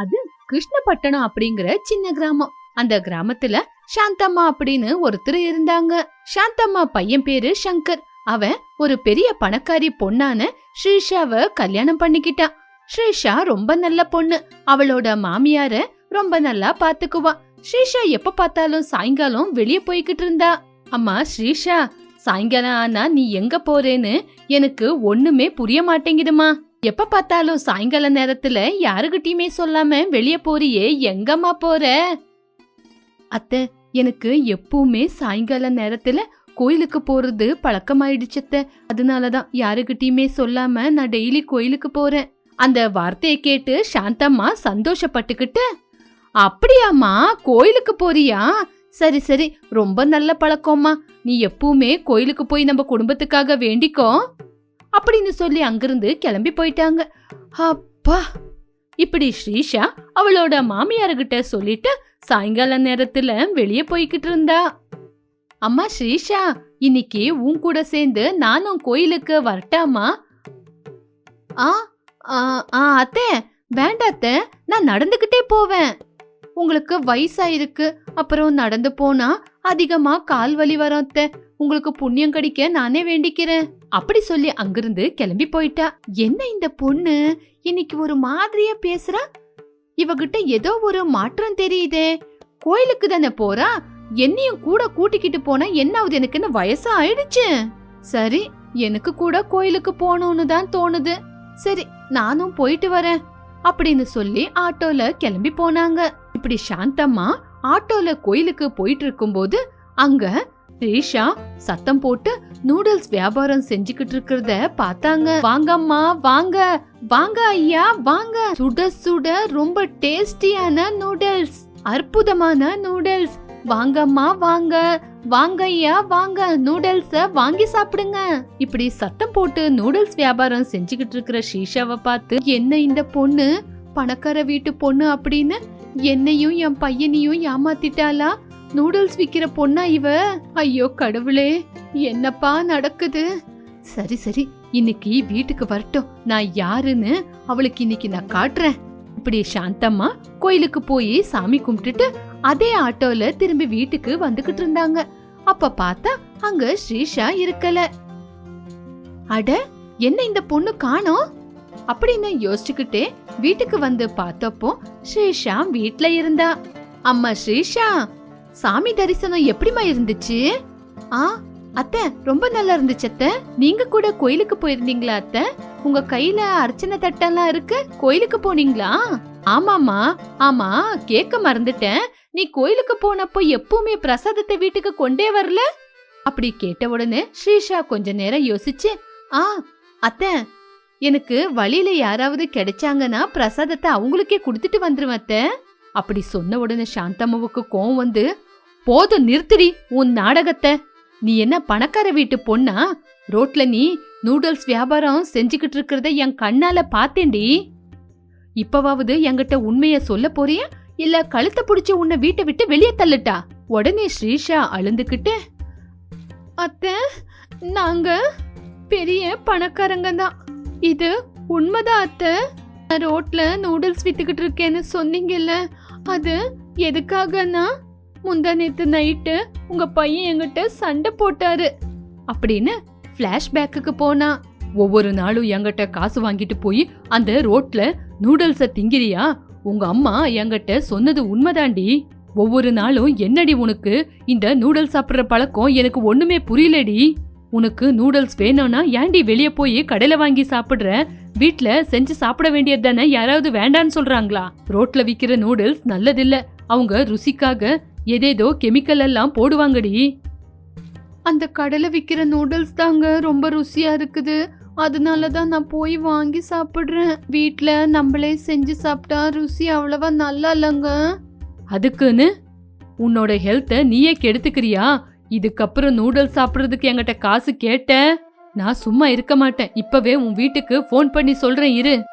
அது கிருஷ்ணபட்டணம் அப்படிங்கிற சின்ன கிராமம். அந்த கிராமத்துல சாந்தம்மா அப்படின்னு ஒருத்தர் இருந்தாங்க. சாந்தம்மா பையன் பேரு சங்கர். அவன் ஒரு பெரிய பணக்காரி பொண்ணான ஸ்ரீஷாவை கல்யாணம் பண்ணிக்கிட்டான் ஸ்ரீஷா ரொம்ப நல்ல பொண்ணு. அவளோட மாமியார ரொம்ப நல்லா பாத்துக்குவா. ஸ்ரீஷா எப்ப பார்த்தாலும் சாயங்காலம் வெளியே போய்கிட்டு இருந்தா. அம்மா ஸ்ரீஷா சாயங்காலம் ஆனா நீ எங்க போறேன்னு எனக்கு ஒண்ணுமே புரிய மாட்டேங்குதுமா எப்ப பார்த்தாலும் சாயங்கால நேரத்துல யாருகிட்டயுமே சொல்லாம வெளிய போறியே எங்கம்மா போற? அத்தை எனக்கு எப்பவுமே சாயங்கால நேரத்துல கோயிலுக்கு போறது பழக்கமாயிடுச்சத்த அதனாலதான் யாருகிட்டயுமே சொல்லாம நான் டெய்லி கோயிலுக்கு போறேன். அந்த வார்த்தையை கேட்டு சாந்தம்மா சந்தோஷப்பட்டுக்கிட்டு அப்படியாம்மா கோயிலுக்கு போறியா? சரி சரி ரொம்ப நல்ல பழக்கம்மா. நீ எப்பவுமே கோயிலுக்கு போய் நம்ம குடும்பத்துக்காக வேண்டிக்கோ. அப்படின்னு சொல்லி அங்கிருந்து கிளம்பி போயிட்டாங்க. அப்பா! இப்படி ஸ்ரீஷா அவளோட மாமியார்கிட்ட சொல்லிட்டு சாயங்கால நேரத்துல வெளியே போய்கிட்டு இருந்தா. அம்மா ஸ்ரீஷா இன்னைக்கு உன் கூட சேர்ந்து நானும் கோயிலுக்கு வரட்டாமா? ஆ ஆ, ஆ அத்தை அத்தை நான் நடந்துகிட்டே போவேன். உங்களுக்கு வயசாயிருக்கு அப்புறம் நடந்து போனா அதிகமா கால் வலி வரும் அத்தை. உங்களுக்கு புண்ணியம் கிடைக்க நானே வேண்டிக்கிறேன். அப்படி சொல்லி அங்கிருந்து கிளம்பி போயிட்டா. என்ன இந்த பொண்ணு? இன்னைக்கு ஒரு மாதிரியா பேசுறா? இவகிட்ட ஏதோ ஒரு மாற்றம் தெரியுதே. கோயிலுக்கு தானே போறா? என்னையும் கூட கூட்டிக்கிட்டு போனா என்ன ஆகுது எனக்குன்னு வயசு ஆயிடுச்சு சரி எனக்கு கூட கோயிலுக்கு போகணும்னு தான் தோணுது. சரி நானும் போயிட்டு வரேன். அப்படின்னு சொல்லி ஆட்டோல கிளம்பி போனாங்க. இப்படி சாந்தம்மா ஆட்டோல கோயிலுக்கு போயிட்டு இருக்கும்போது அங்க ரீஷா சத்தம் போட்டு நூடுல்ஸ் வியாபாரம் செஞ்சுக்கிட்டு இருக்கிறத பார்த்தாங்க. வாங்கம்மா வாங்க வாங்க ஐயா வாங்க. சுட சுட ரொம்ப டேஸ்டியான நூடுல்ஸ் அற்புதமான நூடுல்ஸ். வாங்கம்மா வாங்க வாங்க ஐயா வாங்க நூடுல்ஸ வாங்கி சாப்பிடுங்க. இப்படி சத்தம் போட்டு நூடுல்ஸ் வியாபாரம் செஞ்சுக்கிட்டு இருக்கிற ஷீஷாவை பார்த்து என்ன இந்த பொண்ணு? பணக்கார வீட்டு பொண்ணு அப்படின்னு என்னையும் என் பையனையும் ஏமாத்திட்டாளா? நூடுல்ஸ் விக்கிற பொண்ணா இவ? ஐயோ கடவுளே என்னப்பா நடக்குது? சரி சரி இன்னைக்கு வீட்டுக்கு வரட்டும். நான் யாருன்னு அவளுக்கு இன்னைக்கு நான் காட்டுறேன். இப்படி சாந்தம்மா கோயிலுக்கு போய் சாமி கும்பிட்டுட்டு அதே ஆட்டோல திரும்பி வீட்டுக்கு வந்துகிட்டு இருந்தாங்க. அப்ப பார்த்தா அங்க ஸ்ரீஷா இருக்கல. அட என்ன இந்த பொண்ணு காணோம்? அப்படின்னு யோசிச்சுக்கிட்டே வீட்டுக்கு வந்து பார்த்தப்போ ஸ்ரீஷா வீட்ல இருந்தா. அம்மா ஸ்ரீஷா சாமி தரிசனம் எப்படிமா இருந்துச்சு? ஆ அத்தை ரொம்ப நல்லா இருந்துச்சு அத்தை. நீங்க கூட கோயிலுக்கு போயிருந்தீங்களா அத்தை? உங்க கையில அர்ச்சனை தட்டெல்லாம் இருக்கு கோயிலுக்கு போனீங்களா? ஆமாமா ஆமா கேட்க மறந்துட்டேன். நீ கோயிலுக்கு போனப்போ எப்பவுமே பிரசாதத்தை வீட்டுக்கு கொண்டே வரல? அப்படி கேட்ட உடனே ஸ்ரீஷா கொஞ்ச நேரம் யோசிச்சு ஆ அத்தை எனக்கு வழியில யாராவது கிடைச்சாங்கன்னா பிரசாதத்தை அவங்களுக்கே கொடுத்துட்டு வந்துருவேன் அத்தை. அப்படி சொன்ன உடனே சாந்தம்மாவுக்கு கோவம் வந்து போதும் நிறுத்திடி உன் நாடகத்தை. நீ என்ன பணக்கார வீட்டு பொண்ணா? ரோட்ல நீ நூடுல்ஸ் வியாபாரம் செஞ்சுக்கிட்டு இருக்கிறத என் கண்ணால பார்த்தேன்டி. இப்பவாவது என்கிட்ட உண்மைய சொல்ல போறியா? இல்ல கழுத்தை புடிச்சு உன்னை வீட்டை விட்டு வெளியே தள்ளுட்டா? உடனே ஸ்ரீஷா அழுந்துக்கிட்டு அத்தை நாங்க பெரிய பணக்காரங்க தான். இது உண்மைதான் அத்தை. ரோட்ல நூடுல்ஸ் வித்துக்கிட்டு இருக்கேன்னு சொன்னீங்கல்ல அது எதுக்காகனா? முந்தா நேத்து நைட்டு உங்க பையன் என்கிட்ட சண்டை போட்டாரு அப்படின்னு ஃப்ளாஷ்பேக்குக்கு போனா. ஒவ்வொரு நாளும் என்கிட்ட காசு வாங்கிட்டு போய் அந்த ரோட்ல நூடுல்ஸை திங்கிறியா? உங்க அம்மா என்கிட்ட சொன்னது உண்மைதாண்டி. ஒவ்வொரு நாளும் என்னடி உனக்கு? இந்த நூடுல்ஸ் சாப்பிட்ற பழக்கம் எனக்கு ஒண்ணுமே புரியலடி. உனக்கு நூடுல்ஸ் வேணும்னா ஏன்டி வெளியே போய் கடையில வாங்கி சாப்பிடுற? வீட்ல செஞ்சு சாப்பிட வேண்டியது தானே? யாராவது வேண்டான்னு சொல்றாங்களா? ரோட்ல விக்கிற நூடுல்ஸ் நல்லதில்ல. அவங்க ருசிக்காக ஏதேதோ கெமிக்கல் எல்லாம் போடுவாங்கடி. அந்த கடையில விக்கிற நூடுல்ஸ் தாங்க ரொம்ப ருசியா இருக்குது. அதனால தான் நான் போய் வாங்கி சாப்பிடுறேன். வீட்ல நம்மளே செஞ்சு சாப்பிட்டா ருசி அவ்வளவா நல்லா இல்லைங்க. அதுக்குன்னு உன்னோட ஹெல்த்தை நீயே கெடுத்துக்கிறியா? இதுக்கப்புறம் நூடுல்ஸ் சாப்பிட்றதுக்கு என்கிட்ட காசு கேட்டேன். நான் சும்மா இருக்க மாட்டேன். இப்பவே உன் வீட்டுக்கு ஃபோன் பண்ணி சொல்றேன் இரு.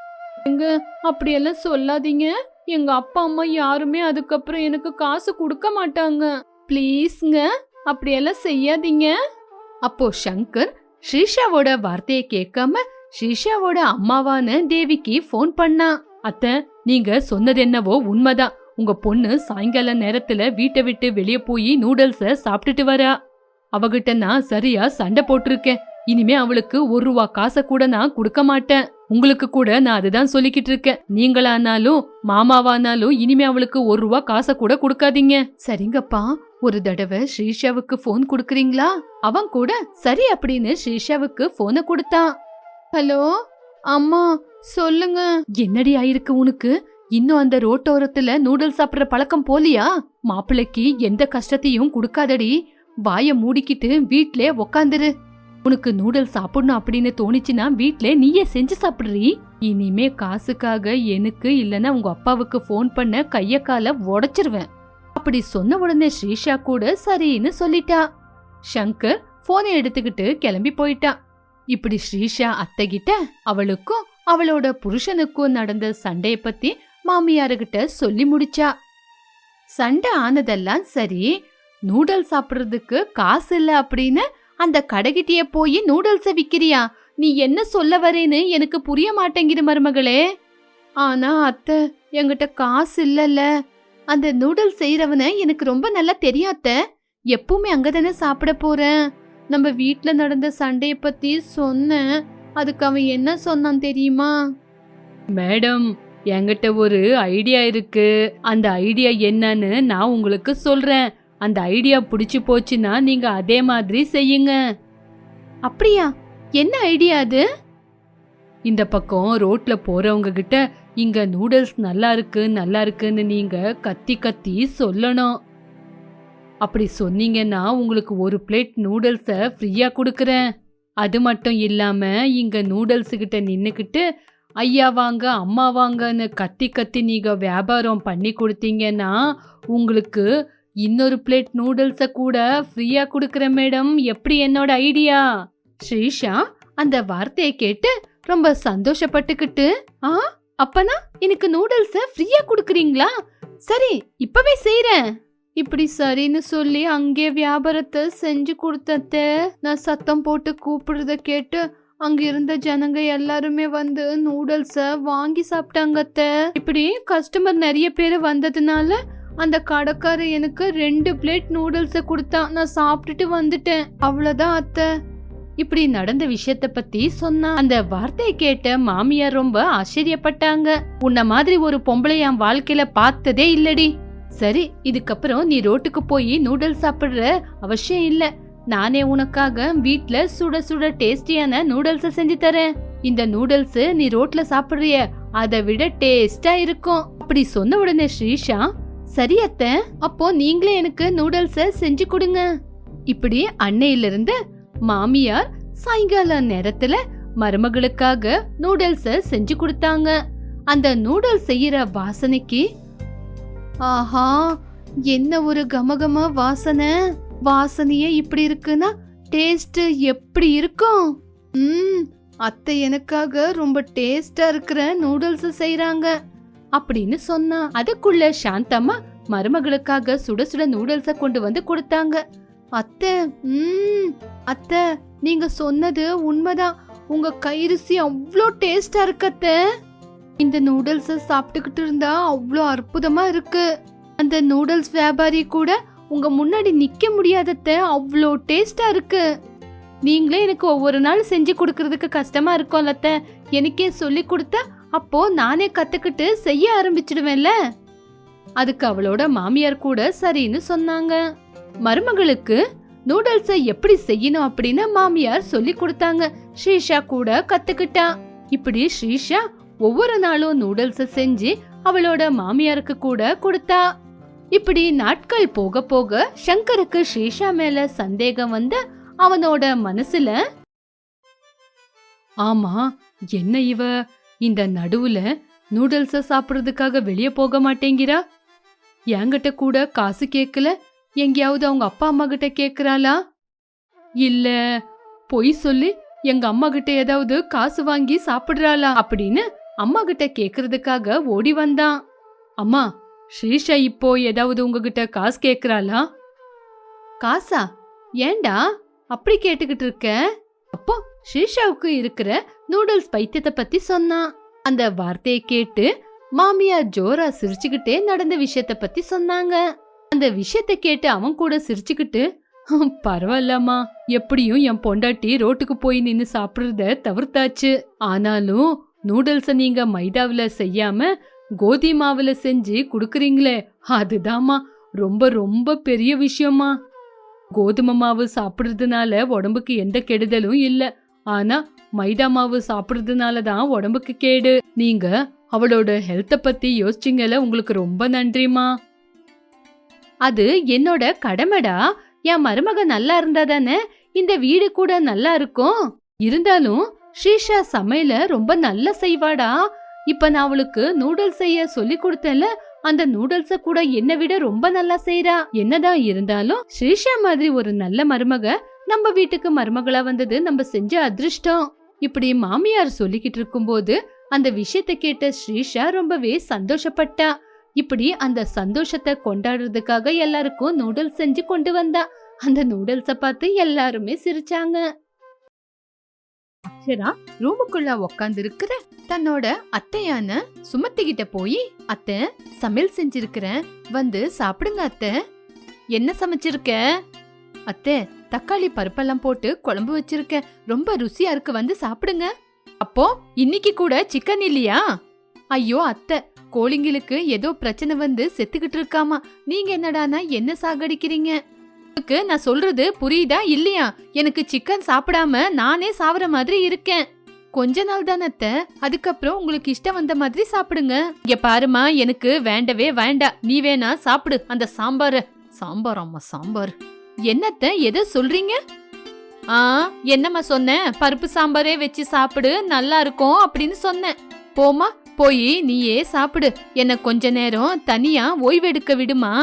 எங்க? அப்படியெல்லாம் சொல்லாதீங்க. எங்க அப்பா அம்மா யாருமே அதுக்கப்புறம் எனக்கு காசு கொடுக்க மாட்டாங்க. ப்ளீஸ்ங்க. அப்படியெல்லாம் செய்யாதீங்க. அப்போ சங்கர் ஸ்ரீஷாவோட வார்த்தையை கேட்காம ஸ்ரீஷாவோட அம்மாவான தேவிக்கு ஃபோன் பண்ணா. அத்த நீங்க சொன்னது என்னவோ உண்மைதான். உங்க பொண்ணு சாயங்கால நேரத்துல வீட்டை விட்டு வெளியே போய் நூடுல்ஸ சாப்பிட்டுட்டு வரா. அவகிட்ட நான் சரியா சண்டை போட்டிருக்கேன். இனிமே அவளுக்கு ஒரு ரூபா காசை கூட நான் கொடுக்க மாட்டேன். உங்களுக்கு கூட நான் அதுதான் சொல்லிக்கிட்டு இருக்கேன். நீங்களானாலும் மாமாவானாலும் இனிமே அவளுக்கு ஒரு ரூபா காசை கூட கொடுக்காதீங்க. சரிங்கப்பா. ஒரு தடவை ஸ்ரீஷாவுக்கு ஃபோன் கொடுக்குறீங்களா? அவன் கூட சரி அப்படின்னு ஸ்ரீஷாவுக்கு போனை கொடுத்தான். ஹலோ? அம்மா சொல்லுங்க. என்னடி ஆயிருக்கு உனக்கு? இன்னும் அந்த ரோட்டோரத்துல நூடுல்ஸ் சாப்பிடுற பழக்கம் போலியா? மாப்பிள்ளைக்கு எந்த கஷ்டத்தையும் கொடுக்காதடி. வாய மூடிக்கிட்டு வீட்லயே உக்காந்துரு. உனக்கு நூடுல்ஸ் சாப்பிடணும் அப்படின்னு தோணுச்சுன்னா வீட்ல நீயே செஞ்சு சாப்பிடுறீ. இனிமே காசுக்காக எனக்கு இல்லனா உங்க அப்பாவுக்கு ஃபோன் பண்ண கைய கால உடைச்சிருவேன். அப்படி சொன்ன உடனே ஸ்ரீஷா கூட சரின்னு சொல்லிட்டா. சங்கர் போனை எடுத்துக்கிட்டு கிளம்பி போயிட்டான் இப்படி ஸ்ரீஷா அத்தைகிட்ட அவளுக்கும் அவளோட புருஷனுக்கும் நடந்த சண்டையை பத்தி மாமியாருகிட்ட சொல்லி முடிச்சா. சண்டை ஆனதெல்லாம் சரி நூடுல்ஸ் சாப்பிட்றதுக்கு காசு இல்ல அப்படின்னு அந்த கடைகிட்டிய போய் நூடல்ஸை விக்கிறியா? நீ என்ன சொல்ல வரேன்னு எனக்கு புரிய மாட்டேங்குது மருமகளே. ஆனா அத்தை என்கிட்ட காசு இல்லல்ல. அந்த நூடுல்ஸ் செய்யறவன எனக்கு ரொம்ப நல்லா தெரியாத்த எப்பவுமே அங்கதானே சாப்பிட போறேன். நம்ம வீட்டில் நடந்த சண்டைய பத்தி சொன்னேன். அதுக்கு அவன் என்ன சொன்னான் தெரியுமா? மேடம் என்கிட்ட ஒரு ஐடியா இருக்கு. அந்த ஐடியா என்னன்னு நான் உங்களுக்கு சொல்றேன். அந்த ஐடியா பிடிச்சு போச்சுன்னா நீங்க அதே மாதிரி செய்யுங்க. அப்படியா? என்ன ஐடியா அது? இந்த பக்கம் ரோட்ல போறவங்க கிட்ட இங்க நூடுல்ஸ் நல்லா இருக்கு நல்லா இருக்குன்னு நீங்க கத்தி கத்தி சொல்லணும். அப்படி சொன்னீங்கன்னா உங்களுக்கு ஒரு பிளேட் நூடுல்ஸை ஃப்ரீயா கொடுக்கறேன். அது மட்டும் இல்லாம இங்க நூடுல்ஸ் கிட்ட நின்னுக்கிட்டு ஐயா வாங்க அம்மா வாங்கன்னு கத்தி கத்தி நீங்கள் வியாபாரம் பண்ணி கொடுத்தீங்கன்னா உங்களுக்கு இன்னொரு பிளேட் நூடுல்ஸை கூட ஃப்ரீயாக கொடுக்குறேன் மேடம். எப்படி என்னோட ஐடியா? ஸ்ரீஷா அந்த வார்த்தையை கேட்டு ரொம்ப சந்தோஷப்பட்டுக்கிட்டு ஆ அப்பனா எனக்கு நூடுல்ஸை ஃப்ரீயா கொடுக்குறீங்களா? சரி இப்பவே செய்கிறேன் இப்படி சரின்னு சொல்லி அங்கே வியாபாரத்தை செஞ்சு கொடுத்தத. நான் சத்தம் போட்டு கூப்பிடுறத கேட்டு அங்க இருந்த ஜனங்க எல்லாருமே வந்து நூடுல்ஸை வாங்கி சாப்பிட்டாங்க அத்தை. இப்படி கஸ்டமர் நிறைய பேர் வந்ததுனால அந்த கடைக்காரர் எனக்கு ரெண்டு பிளேட் நூடுல்ஸை கொடுத்தான் நான் சாப்பிட்டுட்டு வந்துட்டேன். அவ்வளோதான் அத்தை. இப்படி நடந்த விஷயத்த பத்தி சொன்னா அந்த வார்த்தையை கேட்ட மாமியார் ரொம்ப ஆச்சரியப்பட்டாங்க. உன்ன மாதிரி ஒரு பொம்பளை என் வாழ்க்கையில பார்த்ததே இல்லடி. சரி இதுக்கப்புறம் நீ ரோட்டுக்கு போய் நூடுல்ஸ் சாப்பிடுற அவசியம் இல்லை. நானே உனக்காக வீட்ல சுட சுட டேஸ்டியான நூடுல்ஸை செஞ்சு தரேன். இந்த நூடுல்ஸ் நீ ரோட்ல சாப்பிடுறிய அதை விட டேஸ்டா இருக்கும். அப்படி சொன்ன உடனே ஸ்ரீஷா சரி அத்த அப்போ நீங்களே எனக்கு நூடுல்ஸ செஞ்சு கொடுங்க. இப்படி அன்னையிலிருந்து மாமியார் சாயங்கால நேரத்துல மருமகளுக்காக நூடுல்ஸ செஞ்சு கொடுத்தாங்க. அந்த நூடுல்ஸ் செய்யற வாசனைக்கு ஆஹா என்ன ஒரு கமகம வாசனை. வாசனையே இப்படி இருக்குன்னா டேஸ்ட் எப்படி இருக்கும்? ம் அத்தை எனக்காக ரொம்ப டேஸ்டா இருக்கிற நூடுல்ஸ் செய்யறாங்க அப்படின்னு சொன்னா அதுக்குள்ள சாந்தம்மா மருமகளுக்காக சுட சுட நூடுல்ஸ கொண்டு வந்து கொடுத்தாங்க. அத்தை ம் அத்தை நீங்க சொன்னது உண்மைதான். உங்க கைரிசி அவ்வளோ டேஸ்டா இருக்கத்த அத்தை. இந்த நூடுல்ஸ சாப்பிட்டுக்கிட்டு இருந்தா அவ்வளோ அற்புதமா இருக்கு. அந்த நூடுல்ஸ் வியாபாரி கூட உங்க முன்னாடி நிக்க முடியாதத அவ்வளோ டேஸ்டா இருக்கு. நீங்களே எனக்கு ஒவ்வொரு நாள் செஞ்சு கொடுக்கறதுக்கு கஷ்டமா இருக்கும்லத்தை. எனக்கே சொல்லி கொடுத்தா அப்போ நானே கத்துக்கிட்டு செய்ய ஆரம்பிச்சிடுவேன்ல. அதுக்கு அவளோட மாமியார் கூட சரின்னு சொன்னாங்க. மருமகளுக்கு நூடுல்ஸை எப்படி செய்யணும் அப்படின்னு மாமியார் சொல்லி கொடுத்தாங்க. ஸ்ரீஷா கூட கத்துக்கிட்டா. இப்படி ஸ்ரீஷா ஒவ்வொரு நாளும் நூடுல்ஸை செஞ்சு அவளோட மாமியாருக்கு கூட கொடுத்தா. இப்படி நாட்கள் போக போக சங்கருக்கு ஷீஷா மேல சந்தேகம் வந்து அவனோட மனசுல ஆமா என்ன இவ? இந்த நடுவுல நூடுல்ஸ சாப்பிடுறதுக்காக வெளியே போக மாட்டேங்கிறா? என்கிட்ட கூட காசு கேட்கல எங்கேயாவது அவங்க அப்பா அம்மா கிட்ட கேக்குறாளா? இல்ல பொய் சொல்லி எங்க அம்மா கிட்ட ஏதாவது காசு வாங்கி சாப்பிடுறாளா? அப்படின்னு அம்மா கிட்ட கேக்குறதுக்காக ஓடி வந்தான். அம்மா ஸ்ரீஷா இப்போ ஏதாவது உங்ககிட்ட காசு கேக்குறாளா? காசா? ஏண்டா? அப்படி கேட்டுக்கிட்டு இருக்க? அப்போ ஸ்ரீஷாவுக்கு இருக்கிற நூடுல்ஸ் பைத்தியத்தை பத்தி சொன்னான் அந்த வார்த்தையை கேட்டு மாமியார் ஜோரா சிரிச்சுக்கிட்டே நடந்த விஷயத்த பத்தி சொன்னாங்க. அந்த விஷயத்த கேட்டு அவன் கூட சிரிச்சுக்கிட்டு "ஹம், பரவாயில்லம்மா. எப்படியும் என் பொண்டாட்டி ரோட்டுக்கு போய் நின்னு சாப்பிடுறத தவிர்த்தாச்சு. ஆனாலும் நூடுல்ஸ நீங்க மைதாவுல செய்யாம கோதி மாவுல செஞ்சு குடுக்குறீங்களே அதுதாம்மா. ரொம்ப ரொம்ப பெரிய விஷயமா கோதுமை மாவு சாப்பிடுறதுனால உடம்புக்கு எந்த கெடுதலும் இல்ல. ஆனா மைதா மாவு சாப்பிடுறதுனால தான் உடம்புக்கு கேடு. நீங்க அவளோட ஹெல்த்த பத்தி யோசிச்சிங்கல உங்களுக்கு ரொம்ப நன்றிமா அது என்னோட கடமைடா. என் மருமக நல்லா இருந்தா தானே இந்த வீடு கூட நல்லா இருக்கும். இருந்தாலும் ஸ்ரீஷா சமையல ரொம்ப நல்லா செய்வாடா. இப்ப நான் அவளுக்கு நூடுல்ஸ் செய்ய சொல்லி கொடுத்தேன்ல அந்த நூடுல்ஸ கூட என்னை விட ரொம்ப நல்லா செய்யறா என்னதான் இருந்தாலும் ஸ்ரீஷா மாதிரி ஒரு நல்ல மருமக நம்ம வீட்டுக்கு மருமகளா வந்தது நம்ம செஞ்ச அதிர்ஷ்டம். இப்படி மாமியார் சொல்லிக்கிட்டு இருக்கும்போது அந்த விஷயத்த கேட்ட ஸ்ரீஷா ரொம்பவே சந்தோஷப்பட்டா. இப்படி அந்த சந்தோஷத்தை கொண்டாடுறதுக்காக எல்லாருக்கும் நூடுல்ஸ் செஞ்சு கொண்டு வந்தா. அந்த நூடுல்ஸை பார்த்து எல்லாருமே சிரிச்சாங்க. அக்ஷரா ரூமுக்குள்ள உக்காந்து இருக்கிற தன்னோட அத்தையான சுமத்தி கிட்ட போய் அத்தை சமையல் செஞ்சிருக்கிறேன். வந்து சாப்பிடுங்க அத்தை. என்ன சமைச்சிருக்க? அத்தை தக்காளி பருப்பெல்லாம் போட்டு குழம்பு வச்சிருக்கேன். ரொம்ப ருசியா இருக்கு. வந்து சாப்பிடுங்க. அப்போ இன்னைக்கு கூட சிக்கன் இல்லையா? ஐயோ அத்தை கோழிங்களுக்கு ஏதோ பிரச்சனை வந்து செத்துக்கிட்டு இருக்காமா. நீங்க என்னடானா என்ன சாகடிக்கிறீங்க? உங்களுக்கு நான் சொல்றது புரியுதா இல்லையா? எனக்கு சிக்கன் சாப்பிடாம நானே சாவற மாதிரி இருக்கேன். கொஞ்ச நாள் தானே அதுக்கப்புறம் உங்களுக்கு இஷ்டம் வந்த மாதிரி சாப்பிடுங்க. இங்க பாருமா எனக்கு வேண்டவே வேண்டாம். நீ வேணா சாப்பிடு. அந்த சாம்பார். சாம்பார் அம்மா சாம்பார். என்னத்த எதை சொல்றீங்க? ஆ என்னம்மா சொன்னேன் பருப்பு சாம்பாரே வச்சு சாப்பிடு நல்லா இருக்கும் அப்படின்னு சொன்னேன் போமா போய் நீயே சாப்பிடு. என்ன கொஞ்ச நேரம் தனியா ஓய்வெடுக்க விடுமா?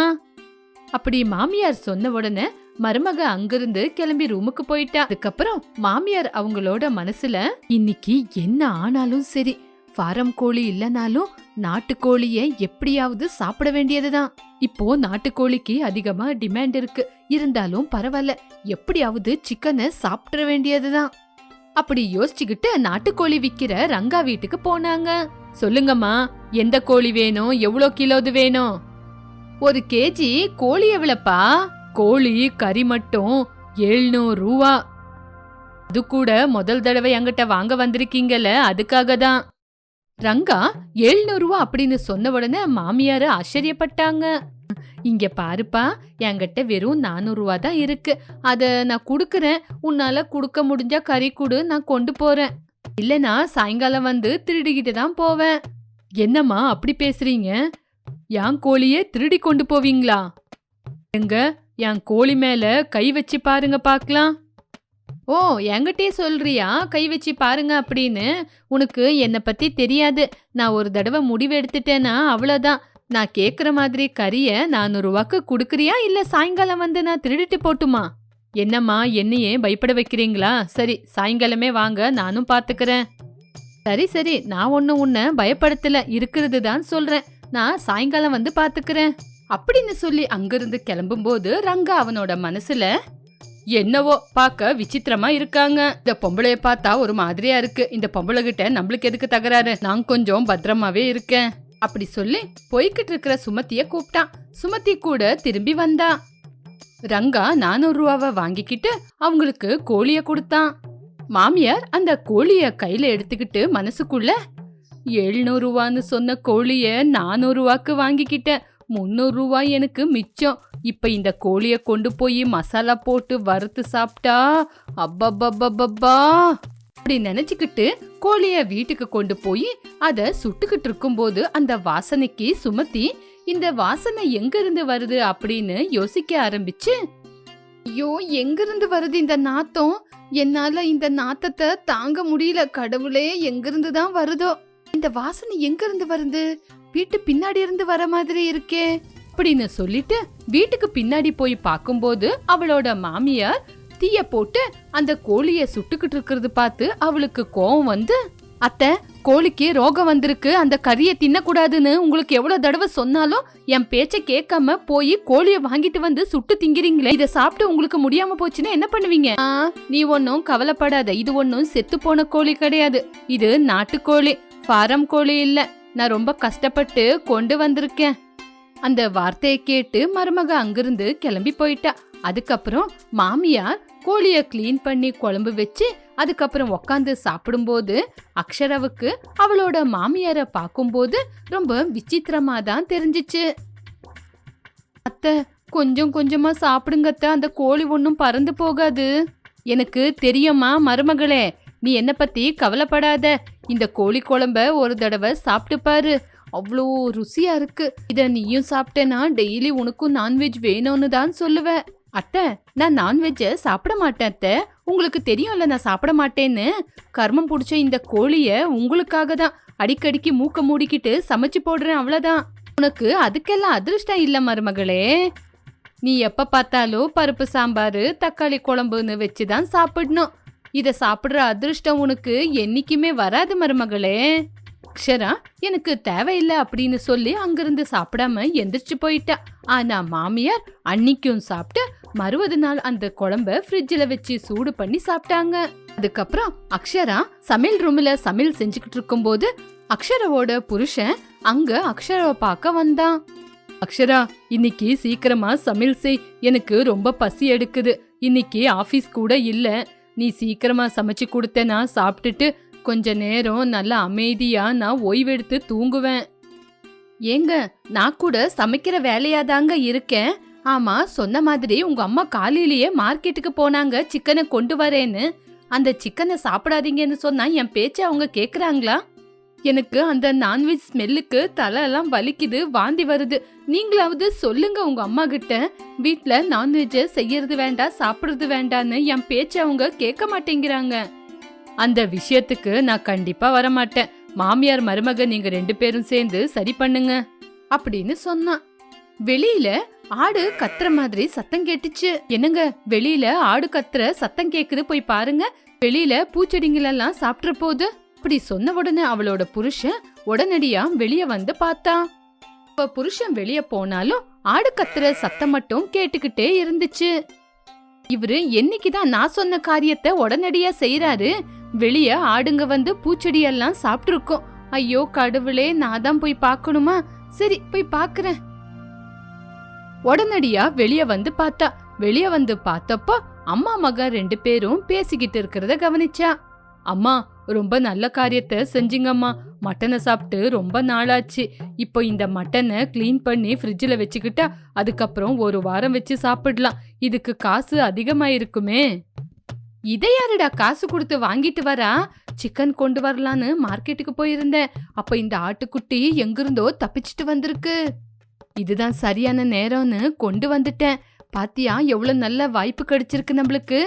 அப்படி மாமியார் சொன்ன உடனே மருமக அங்கிருந்து கிளம்பி ரூமுக்கு போயிட்டா. அதுக்கப்புறம் மாமியார் அவங்களோட மனசுல இன்னைக்கு என்ன ஆனாலும் சரி ஃபாரம் கோழி இல்லனாலும் நாட்டுக்கோழிய எப்படியாவது சாப்பிட வேண்டியதுதான். இப்போ நாட்டுக்கோழிக்கு அதிகமா டிமாண்ட் இருக்கு. இருந்தாலும் பரவாயில்ல எப்படியாவது சிக்கனை சாப்பிட வேண்டியதுதான். அப்படி யோசிச்சுக்கிட்டு நாட்டுக்கோழி விக்கிற ரங்கா வீட்டுக்கு போனாங்க. சொல்லுங்கம்மா எந்த கோழி வேணும்? எவ்வளோ கிலோது வேணும்? ஒரு கேஜி கோழி எவ்வளப்பா கோழி கறி மட்டும் எழுநூறு ரூபா அது கூட முதல் தடவை என்கிட்ட வாங்க வந்திருக்கீங்கல்ல அதுக்காக தான் ரங்கா எழுநூறு ரூபா அப்படின்னு சொன்ன உடனே மாமியார் ஆச்சரியப்பட்டாங்க. இங்க பாருப்பா என்கிட்ட வெறும் நானூறு ரூபா தான் இருக்கு. அத நான் குடுக்கறேன். உன்னால குடுக்க முடிஞ்சா கறி கொடு நான் கொண்டு போறேன். இல்லனா சாயங்காலம் வந்து திருடிக்கிட்டு தான் போவேன். என்னம்மா அப்படி பேசுறீங்க? என் கோழியே திருடி கொண்டு போவீங்களா? எங்க என் கோழி மேல கை வச்சு பாருங்க பார்க்கலாம் ஓ என்கிட்டயே சொல்றியா? கை வச்சு பாருங்க அப்படின்னு. உனக்கு என்னை பத்தி தெரியாது. நான் ஒரு தடவை முடிவு எடுத்துட்டேன்னா அவ்வளோதான் நான் கேட்குற மாதிரி கறியை நானூறுவாக்கு கொடுக்குறியா? இல்லை சாயங்காலம் வந்து நான் திருடிட்டு போட்டுமா? என்னம்மா என்னையே பயப்பட வைக்கிறீங்களா? சரி சாயங்காலமே வாங்க நானும் பார்த்துக்கிறேன் சரி சரி நான் ஒன்றும் உன்னை பயப்படுத்தல. இருக்கிறது தான் சொல்கிறேன் நான் சாயங்காலம் வந்து பாத்துக்கிறேன் அப்படின்னு சொல்லி அங்கிருந்து கிளம்பும்போது ரங்கா அவனோட மனசுல என்னவோ பார்க்க விசித்திரமா இருக்காங்க. இந்த பொம்பளைய பார்த்தா ஒரு மாதிரியா இருக்கு. இந்த பொம்பளை கிட்ட நம்மளுக்கு எதுக்கு தகராறு? நான் கொஞ்சம் பத்திரமாவே இருக்கேன். அப்படி சொல்லி போய்கிட்டு இருக்கிற சுமத்திய கூப்பிட்டான் சுமத்தி கூட திரும்பி வந்தா. ரங்கா நானூறு ரூபாவை வாங்கிக்கிட்டு அவங்களுக்கு கோழிய கொடுத்தான். மாமியார் அந்த கோழிய கையில எடுத்துக்கிட்டு மனசுக்குள்ள எழுநூறு ரூபான்னு சொன்ன கோழிய நானூறு ரூபாக்கு வாங்கிக்கிட்டேன். முந்நூறு ரூபாய் எனக்கு மிச்சம். இப்ப இந்த கோழியை கொண்டு போய் மசாலா போட்டு வறுத்து சாப்பிட்டா அப்பப்பப்பப்பா. அப்படி நினைச்சுக்கிட்டு கோழிய வீட்டுக்கு கொண்டு போய் அத சுட்டுக்கிட்டு இருக்கும்போது அந்த வாசனைக்கு சுமத்தி இந்த வாசனை எங்க இருந்து வருது? அப்படின்னு யோசிக்க ஆரம்பிச்சு ஐயோ எங்கிருந்து வருது இந்த நாத்தம்? என்னால இந்த நாத்தத்தை தாங்க முடியல. கடவுளே எங்கிருந்து தான் வருதோ? இந்த வாசனை எங்க இருந்து வருது? வீட்டு பின்னாடி இருந்து வர மாதிரி இருக்கே. அப்படின்னு சொல்லிட்டு வீட்டுக்கு பின்னாடி போய் பார்க்கும்போது அவளோட மாமியார் தீய போட்டு அந்த கோழிய சுட்டுக்கிட்டு இருக்கிறது பார்த்து அவளுக்கு கோவம் வந்து அத்தை கோழிக்கு ரோகம் வந்திருக்கு. அந்த கறியை தின்னக்கூடாதுன்னு உங்களுக்கு எவ்வளவு தடவை சொன்னாலும் என் பேச்ச கேட்காம போய் கோழிய வாங்கிட்டு வந்து சுட்டு திங்கிறீங்களே. இத சாப்பிட்டு உங்களுக்கு முடியாம போச்சுன்னா என்ன பண்ணுவீங்க? நீ ஒன்னும் கவலைப்படாத. இது ஒன்னும் செத்து போன கோழி கிடையாது. இது நாட்டுக்கோழி. ஃபாரம் கோழி இல்ல. நான் ரொம்ப கஷ்டப்பட்டு கொண்டு வந்திருக்கேன். அந்த வார்த்தையை கேட்டு மருமக அங்கிருந்து கிளம்பி போயிட்டா. அதுக்கப்புறம் மாமியார் கோழிய க்ளீன் பண்ணி குழம்பு வச்சு அதுக்கப்புறம் உக்காந்து சாப்பிடும்போது அக்ஷராவுக்கு அவளோட மாமியாரை பார்க்கும்போது ரொம்ப விசித்திரமா தான் தெரிஞ்சிச்சு. அத்தை கொஞ்சம் கொஞ்சமா சாப்பிடுங்கத்த அந்த கோழி ஒன்றும் பறந்து போகாது. எனக்கு தெரியுமா மருமகளே நீ என்ன பத்தி கவலைப்படாத. இந்த கோழி குழம்ப ஒரு தடவை சாப்பிட்டு பாரு. அவ்வளோ ருசியா இருக்கு. இதை நீயும் சாப்பிட்டேன்னா டெய்லி உனக்கும் நான்வெஜ் வேணும்னு தான் சொல்லுவேன் அத்தை நான் நான்வெஜ்ஜை சாப்பிட மாட்டேன் அத்தை. உங்களுக்கு தெரியும்ல நான் சாப்பிட மாட்டேன்னு? கர்மம் பிடிச்ச இந்த கோழியை உங்களுக்காக தான். அடிக்கடிக்கு மூக்க மூடிக்கிட்டு சமைச்சு போடுறேன் அவ்வளோதான் உனக்கு அதுக்கெல்லாம் அதிர்ஷ்டம் இல்லை மருமகளே. நீ எப்போ பார்த்தாலும் பருப்பு சாம்பார் தக்காளி குழம்புன்னு வச்சு தான் சாப்பிடணும். இதை சாப்பிடுற அதிர்ஷ்டம் உனக்கு என்னைக்குமே வராது மருமகளே. அக்ஷரா எனக்கு தேவையில்லை அப்படின்னு சொல்லி அங்கிருந்து சாப்பிடாம எந்திரிச்சு போயிட்டா. ஆனா மாமியார் அன்னைக்கும் சாப்பிட்டு மறுவது நாள் அந்த குழம்ப ஃப்ரிட்ஜில் வச்சு சூடு பண்ணி சாப்பிட்டாங்க. அதுக்கப்புறம் அக்ஷரா சமையல் ரூம்ல சமையல் செஞ்சுக்கிட்டு இருக்கும்போது அக்ஷராவோட புருஷன் அங்க அக்ஷராவை பார்க்க வந்தான். அக்ஷரா இன்னைக்கு சீக்கிரமா சமையல் செய். எனக்கு ரொம்ப பசி எடுக்குது. இன்னைக்கு ஆபீஸ் கூட இல்லை. நீ சீக்கிரமா சமைச்சு கொடுத்தேனா சாப்பிட்டுட்டு கொஞ்ச நேரம் நல்லா அமைதியா நான் ஓய்வெடுத்து தூங்குவேன். ஏங்க நான் கூட சமைக்கிற வேலையா தாங்க இருக்கேன். ஆமா சொன்ன மாதிரி உங்க அம்மா காலையிலேயே மார்க்கெட்டுக்கு போனாங்க சிக்கனை கொண்டு வரேன்னு. அந்த சிக்கனை சாப்பிடாதீங்கன்னு சொன்னா என் பேச்ச அவங்க கேக்குறாங்களா? எனக்கு அந்த நான்வெஜ் ஸ்மெல்லுக்கு தலை எல்லாம் வலிக்குது வாந்தி வருது. நீங்களாவது சொல்லுங்க உங்க அம்மா கிட்ட. வீட்டில் நான்வெஜ்ஜை செய்யறது வேண்டாம் சாப்பிடுறது வேண்டான்னு என் பேச்ச அவங்க கேட்க மாட்டேங்கிறாங்க. அந்த விஷயத்துக்கு நான் கண்டிப்பா வரமாட்டேன். மாமியார் மருமக நீங்க ரெண்டு பேரும் சேர்ந்து சரி பண்ணுங்க அப்படின்னு சொன்னான். வெளியில ஆடு கத்துற மாதிரி சத்தம் கேட்டுச்சு. என்னங்க வெளியில ஆடு கத்துற சத்தம் கேக்குது போய் பாருங்க. வெளியில பூச்செடிங்களெல்லாம் சாப்பிட்ற போது அப்படி சொன்ன உடனே அவளோட புருஷன் உடனடியா வெளிய வந்து பார்த்தான் இப்ப புருஷன் வெளிய போனாலும் ஆடு கத்துற சத்தம் மட்டும் கேட்டுக்கிட்டே இருந்துச்சு. இவரு என்னைக்குதான் நான் சொன்ன காரியத்தை உடனடியா செய்யறாரு வெளிய ஆடுங்க வந்து பூச்செடியெல்லாம் சாப்பிட்டுருக்கோம். ஐயோ கடவுளே நான் தான் போய் பார்க்கணுமா? சரி போய் பார்க்கறேன். உடனடியா வெளிய வந்து பார்த்தா. வெளிய வந்து பார்த்தப்போ அம்மா மகன் ரெண்டு பேரும் பேசிக்கிட்டு இருக்கிறத கவனிச்சா. அம்மா ரொம்ப நல்ல காரியத்தை செஞ்சிங்கம்மா. மட்டனை சாப்பிட்டு ரொம்ப நாளாச்சு. இப்போ இந்த மட்டனை க்ளீன் பண்ணி ஃப்ரிட்ஜில் வச்சுக்கிட்டா அதுக்கப்புறம் ஒரு வாரம் வச்சு சாப்பிடலாம். இதுக்கு காசு அதிகமாயிருக்குமே. இதை யாருடா காசு கொடுத்து வாங்கிட்டு வரா? சிக்கன் கொண்டு வரலான்னு மார்க்கெட்டுக்கு போயிருந்தேன். அப்போ இந்த ஆட்டுக்குட்டி எங்கிருந்தோ தப்பிச்சிட்டு வந்திருக்கு. இதுதான் சரியான நேரம்னு கொண்டு வந்துட்டேன். பாத்தியா எவ்வளோ நல்ல வாய்ப்பு கிடைச்சிருக்கு நம்மளுக்கு?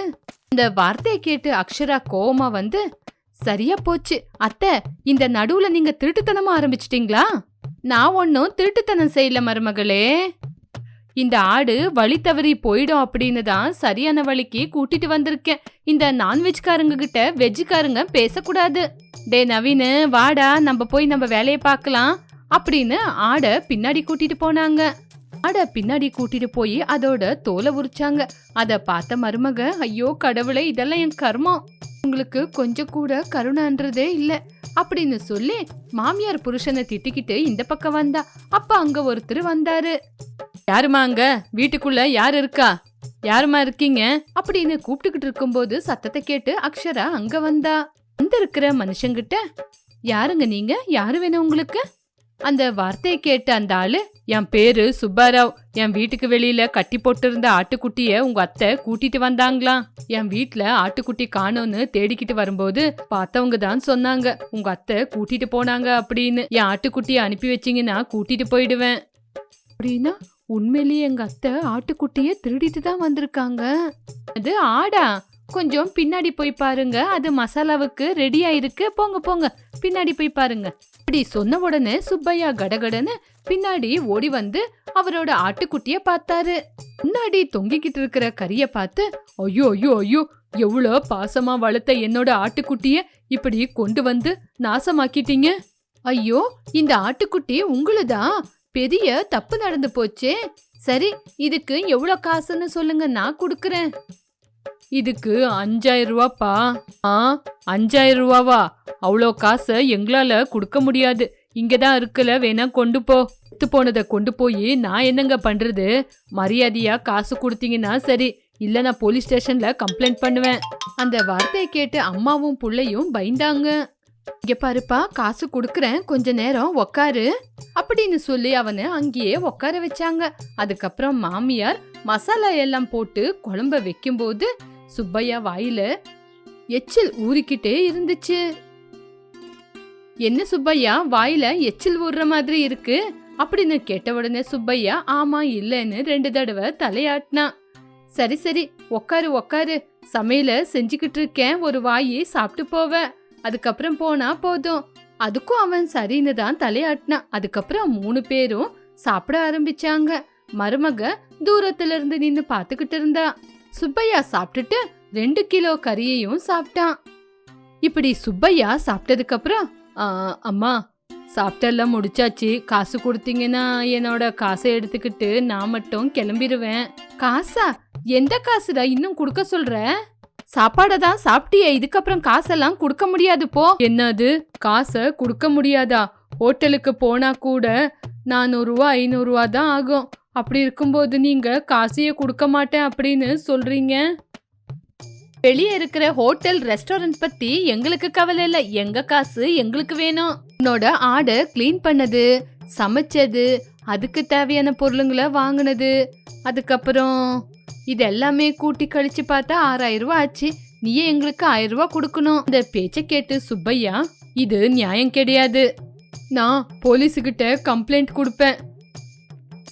இந்த வார்த்தையை கேட்டு அக்ஷரா கோவமா வந்து சரியா போச்சு. அத்தை இந்த நடுவுல நீங்க திருட்டுத்தனமா ஆரம்பிச்சிட்டீங்களா? நான் ஒன்னும் திருட்டுத்தனம் செய்யல மருமகளே. இந்த ஆடு வழி தவறி போயிடும் அப்படின்னு தான் சரியான வழிக்கு கூட்டிட்டு வந்திருக்கேன். இந்த நான்வெஜ்காரங்க கிட்ட வெஜ்ஜுக்காரங்க பேசக்கூடாது. டே நவீனு வாடா நம்ம போய் நம்ம வேலையை பார்க்கலாம். அப்படின்னு ஆடை பின்னாடி கூட்டிட்டு போனாங்க. ஆடை பின்னாடி கூட்டிட்டு போய் அதோட தோலை உரிச்சாங்க. அத பார்த்த மருமக ஐயோ கடவுளே இதெல்லாம் என் கர்மம். உங்களுக்கு கொஞ்சம் கூட கருணான்றதே இல்ல. அப்படின்னு சொல்லி மாமியார் புருஷனை திட்டிக்கிட்டு இந்த பக்கம் வந்தா. அப்ப அங்க ஒருத்தர் வந்தாரு. யாருமா அங்க? வீட்டுக்குள்ள யார் இருக்கா? யாருமா இருக்கீங்க? அப்படின்னு கூப்பிட்டுக்கிட்டு இருக்கும்போது சத்தத்தை கேட்டு அக்ஷரா அங்க வந்தா. வந்து இருக்கிற மனுஷங்கிட்ட யாருங்க நீங்க? யாரு வேணும் உங்களுக்கு? அந்த வார்த்தையை கேட்ட அந்த ஆளு என் பேரு சுப்பாராவ். என் வீட்டுக்கு வெளியில கட்டி போட்டிருந்த ஆட்டுக்குட்டிய உங்க அத்தை கூட்டிட்டு வந்தாங்களாம் என் வீட்டுல ஆட்டுக்குட்டி காணோன்னு தேடிக்கிட்டு வரும்போது பார்த்தவங்க தான் சொன்னாங்க உங்க அத்தை கூட்டிட்டு போனாங்க அப்படின்னு. என் ஆட்டுக்குட்டிய அனுப்பி வச்சீங்கன்னா கூட்டிட்டு போயிடுவேன் அப்படின்னா உண்மையிலேயே எங்க அத்தை ஆட்டுக்குட்டிய திருடிட்டு தான் வந்திருக்காங்க. அது ஆடா. கொஞ்சம் பின்னாடி போய் பாருங்க அது மசாலாவுக்கு ரெடி ஆயிருக்கு போங்க போங்க. பின்னாடி போய் பாருங்க. இப்படி சொன்ன உடனே சுப்பையா கடகடன்னு பின்னாடி ஓடி வந்து அவரோட ஆட்டுக்குட்டிய பார்த்தாரு. முன்னாடி தொங்கிக்கிட்டு இருக்கிற கறிய பார்த்து ஐயோ ஐயோ ஐயோ எவ்வளோ பாசமா வளர்த்த என்னோட ஆட்டுக்குட்டிய இப்படி கொண்டு வந்து நாசமாக்கிட்டீங்க? ஐயோ இந்த ஆட்டுக்குட்டி உங்களுதான் பெரிய தப்பு நடந்து போச்சே. சரி இதுக்கு எவ்வளோ காசுன்னு சொல்லுங்க நான் கொடுக்கறேன். இதுக்கு அஞ்சாயிரம் ரூபாப்பா. ஆ அஞ்சாயிரம் ரூபாவா? அவ்வளோ காசை எங்களால கொடுக்க முடியாது. இங்கதான் இருக்கல வேணா கொண்டு போ. செத்து போனதை கொண்டு போய் நான் என்னங்க பண்றது? மரியாதையா காசு கொடுத்தீங்கன்னா சரி. இல்ல நான் போலீஸ் ஸ்டேஷன்ல கம்ப்ளைண்ட் பண்ணுவேன். அந்த வார்த்தையை கேட்டு அம்மாவும் புள்ளையும் பயந்தாங்க. இங்க பாருப்பா காசு கொடுக்கறேன் கொஞ்ச நேரம் உக்காரு. அப்படின்னு சொல்லி அவனை அங்கேயே உட்கார வச்சாங்க. அதுக்கப்புறம் மாமியார் மசாலா எல்லாம் போட்டு குழம்ப வைக்கும்போது சுப்பையா வாயில எச்சில் ஊறிக்கிட்டே இருந்துச்சு. என்ன சுப்பையா வாயில எச்சில் ஊறுற மாதிரி இருக்கு? அப்படின்னு கேட்ட உடனே சுப்பையா ஆமா இல்லைன்னு ரெண்டு தடவை தலையாட்டினான் சரி சரி உக்காரு உக்காரு. சமையல செஞ்சுக்கிட்டு இருக்கேன். ஒரு வாயி சாப்பிட்டு போவேன் அதுக்கப்புறம் போனா போதும். அதுக்கும் அவன் சரின்னு தான் தலையாட்டினான் அதுக்கப்புறம் மூணு பேரும் சாப்பிட ஆரம்பிச்சாங்க. மருமக தூரத்துல இருந்து நின்னு பாத்துக்கிட்டு இருந்தா. சுப்பையா சாப்பிட்டுட்டு ரெண்டு கிலோ கறியையும் சாப்பிட்டான். இப்படி சுப்பையா சாப்பிட்டதுக்கு அப்புறம் அம்மா சாப்பிட்டெல்லாம் முடிச்சாச்சு. காசு கொடுத்தீங்கன்னா என்னோட காசை எடுத்துக்கிட்டு நான் மட்டும் கிளம்பிடுவேன் காசா? எந்த காசுடா? இன்னும் கொடுக்க சொல்ற? சாப்பாடை தான் சாப்பிட்டியே. இதுக்கப்புறம் காசெல்லாம் கொடுக்க முடியாது போ. என்னது? காசை கொடுக்க முடியாதா? ஹோட்டலுக்கு போனா கூட நானூறுரூவா ஐநூறுரூவா தான் ஆகும். அப்படி இருக்கும்போது நீங்க காசையே கொடுக்க மாட்டேன் அப்படின்னு சொல்றீங்க? வெளியே இருக்கிற ஹோட்டல் ரெஸ்டாரண்ட் பத்தி எங்களுக்கு கவலை இல்ல. எங்க காசு எங்களுக்கு வேணும். உன்னோட ஆடை க்ளீன் பண்ணது சமைச்சது அதுக்கு தேவையான பொருளுங்களை வாங்கினது. அதுக்கப்புறம் இது எல்லாமே கூட்டி கழிச்சு பார்த்தா ஆறாயிரம் ரூபாய் ஆச்சு. நீயே எங்களுக்கு ஆயிரம் ரூபாய் கொடுக்கணும். இந்த பேச்சை கேட்டு சுப்பையா இது நியாயம் கிடையாது. நான் போலீஸுகிட்ட கம்ப்ளைண்ட் கொடுப்பேன்.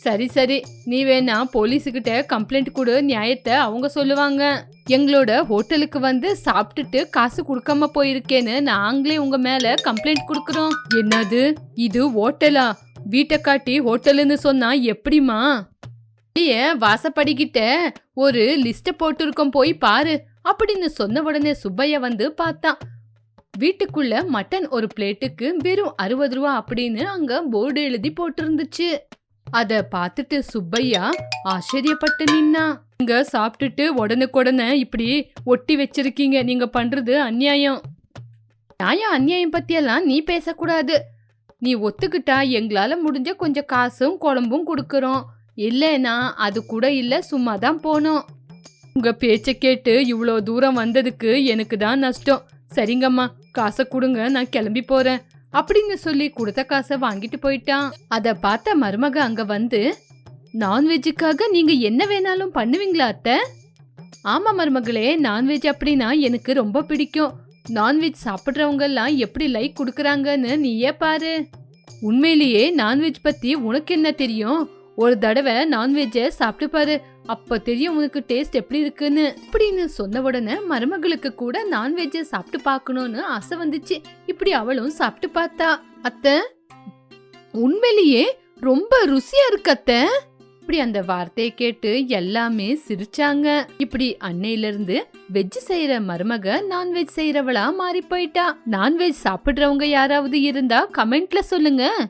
சரி சரி. நீ வேணா போலீஸுக்கிட்ட கம்ப்ளைண்ட் கொடு நியாயத்தை அவங்க சொல்லுவாங்க. எங்களோட ஹோட்டலுக்கு வந்து சாப்பிட்டுட்டு காசு கொடுக்காம போயிருக்கேன்னு நாங்களே உங்க மேல கம்ப்ளைண்ட் கொடுக்குறோம். என்னது? இது ஹோட்டலா? வீட்டை காட்டி ஹோட்டலுன்னு சொன்னா எப்படிமா வாசப்படிக்கிட்ட ஒரு லிஸ்ட போட்டிருக்கோம் போய் பாரு. அப்படின்னு சொன்ன உடனே சுப்பையா வந்து பார்த்தான். வீட்டுக்குள்ள மட்டன் ஒரு பிளேட்டுக்கு வெறும் அறுபது ரூபா அப்படின்னு அங்க போர்டு எழுதி போட்டிருந்துச்சு. அத பார்த்துட்டு சுப்பையா ஆச்சரியப்பட்டு நின்னா. நீங்க சாப்பிட்டுட்டு உடனுக்குடனே இப்படி ஒட்டி வச்சிருக்கீங்க. நீங்க பண்றது அநியாயம். நியாயம் அநியாயம் பத்தியெல்லாம் நீ பேசக்கூடாது. நீ ஒத்துக்கிட்டா எங்களால முடிஞ்ச கொஞ்சம் காசும் குழம்பும் கொடுக்கறோம். இல்லைனா அது கூட இல்ல சும்மா தான் போனோம். உங்க பேச்ச கேட்டு இவ்வளோ தூரம் வந்ததுக்கு எனக்கு தான் நஷ்டம். சரிங்கம்மா காசை கொடுங்க நான் கிளம்பி போறேன். அப்படின்னு சொல்லி கொடுத்த காசை வாங்கிட்டு போயிட்டான். அத பார்த்த மருமக அங்க வந்து நான்வெஜ்ஜுக்காக நீங்க என்ன வேணாலும் பண்ணுவீங்களா அத்தை? ஆமா மருமகளே நான்வெஜ் அப்படின்னா எனக்கு ரொம்ப பிடிக்கும். நான்வெஜ் சாப்பிட்றவங்க எல்லாம் எப்படி லைக் கொடுக்கறாங்கன்னு நீயே பாரு. உண்மையிலேயே நான்வெஜ் பத்தி உனக்கு என்ன தெரியும்? ஒரு தடவை நான்வெஜ்ஜை சாப்பிட்டு பாரு. அப்ப தெரியும் உனக்கு டேஸ்ட் எப்படி இருக்குன்னு. அப்படின்னு சொன்ன உடனே மருமகளுக்கு கூட நான்வெஜ்ஜை சாப்பிட்டு பார்க்கணும்னு ஆசை வந்துச்சு. இப்படி அவளும் சாப்பிட்டு பார்த்தா. அத்தை உண்மையிலேயே ரொம்ப ருசியா இருக்கு அத்தை. இப்படி அந்த வார்த்தையை கேட்டு எல்லாமே சிரிச்சாங்க. இப்படி அன்னையில இருந்து வெஜ் செய்யற மருமக நான்வெஜ் செய்யறவளா மாறி போயிட்டா. நான்வெஜ் சாப்பிடுறவங்க யாராவது இருந்தா கமெண்ட்ல சொல்லுங்க.